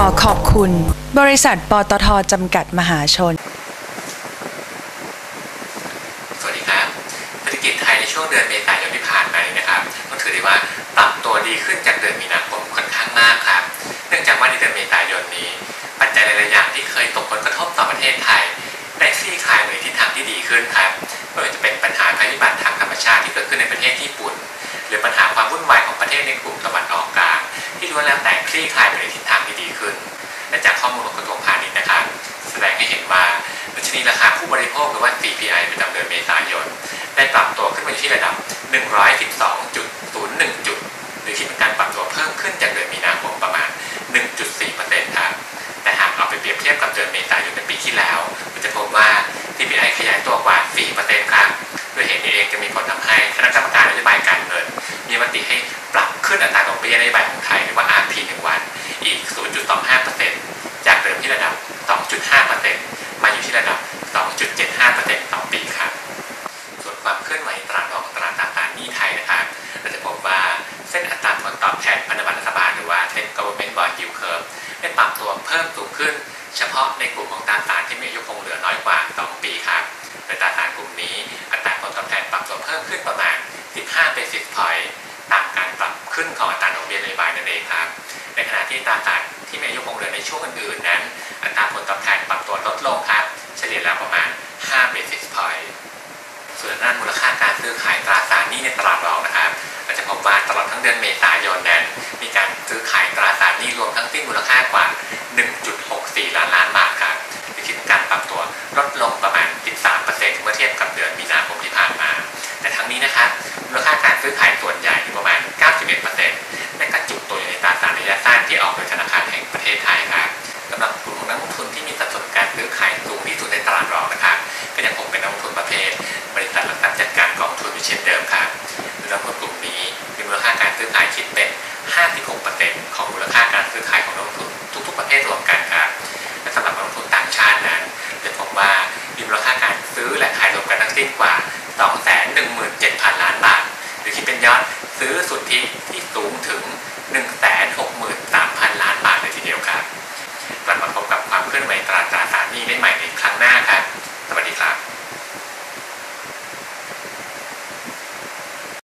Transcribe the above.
ขอขอบคุณ บริษัทปตทจำกัดมหาชน สวัสดีครับเศรษฐกิจไทยในช่วงเดือนเมษายนที่ผ่านมานะครับต้องถือได้ว่าปรับตัวดีขึ้นจากเดือนมีนาคมค่อนข้างมากครับ เนื่องจากว่าในเดือนเมษายนนี้ ปัจจัยหลายๆอย่างที่เคยตกผลกระทบต่อประเทศไทยได้คลี่คลายไปในทิศทางที่ดีขึ้นครับไม่ว่าจะเป็นปัญหาภัยพิบัติทางธรรมชาติที่เกิดขึ้นในประเทศญี่ปุ่น หรือปัญหาความวุ่นวายของประเทศในกลุ่มตะวันออกกลางที่ล้วนแล้วแต่คลี่คลายไปในทิศทาง ดีขึ้นและจากข้อมูลของกระทรวงพาณิชย์นะครับแสดงให้เห็นว่าดัชนีราคาผู้บริโภคหรือว่า CPI ประจำเดือนเมษายน ได้ปรับตัวขึ้นมาอยู่ที่ระดับ 112.01 จุด หรือคิดเป็นการปรับตัวเพิ่มขึ้นจากเดือนมีนาคมประมาณ 1.4%ครับแต่หากเอาไปเปรียบเทียบกับเดือนเมษายนในปีที่แล้วก็จะพบว่า CPI ขยายตัวกว่า 4%ครับด้วยเหตุนี้เองจะมีผลทำให้คณะกรรมการนโยบายการเงิน มีมติให้ปรับขึ้นอัตราดอกเบี้ยนโยบายของไทยหรือว่า RP 1วันอีก 0.25%จากเดิมที่ระดับ 2.5%มาอยู่ที่ระดับ 2.75%ต่อปีครับ ส่วนความเคลื่อนไหวตลาดออกตลาดตราสารหนี้ไทยนะครับเราจะพบว่าเส้นอัตราผลตอบแทนพันธบัตรรัฐบาลหรือว่าเส้น government bond yield curve ได้ปรับตัวเพิ่มสูงขึ้น เฉพาะในกลุ่มของตราสารที่มีอายุคงเหลือน้อยกว่า 2 ปีครับโดยตราสารกลุ่มนี้อัตราผลตอบแทนปรับตัวเพิ่มขึ้นประมาณ 15 basis point ตามการปรับขึ้นของอัตราดอกเบี้ยนโยบายนั่นเองครับ ในขณะที่ตราสารที่มีอายุคงเหลือในช่วงอื่นๆนั้น อัตราผลตอบแทนปรับตัวลดลงครับ เฉลี่ยแล้วประมาณ 5 basis point ส่วนด้านมูลค่าการซื้อขายตราสารนี้ในตลาดรองนะครับ เราจะพบว่าตลอดทั้งเดือนเมษายนนั้น มีการซื้อขาย ลดลงประมาณ 13%เมื่อเทียบกับเดือนมีนาคมที่ผ่านมา แต่ทั้งนี้นะครับมูลค่าการซื้อขายส่วนใหญ่อยู่ประมาณ 91%ได้กระจุกตัวอยู่ในตราสารระยะสั้นที่ออกโดยธนาคารแห่งประเทศไทยครับสำหรับกลุ่มนักลงทุนที่มีสัดส่วนการซื้อขายสูงที่สุดในตลาดรองนะครับก็ยังคงเป็นนักลงทุนประเภท บริษัทหลักทรัพย์จัดการกองทุนอยู่เช่นเดิมครับโดยนักลงทุนกลุ่มนี้มีมูลค่าการซื้อขายคิดเป็น 56%ของมูลค่าการซื้อ กว่า 2 1 7 0 0 0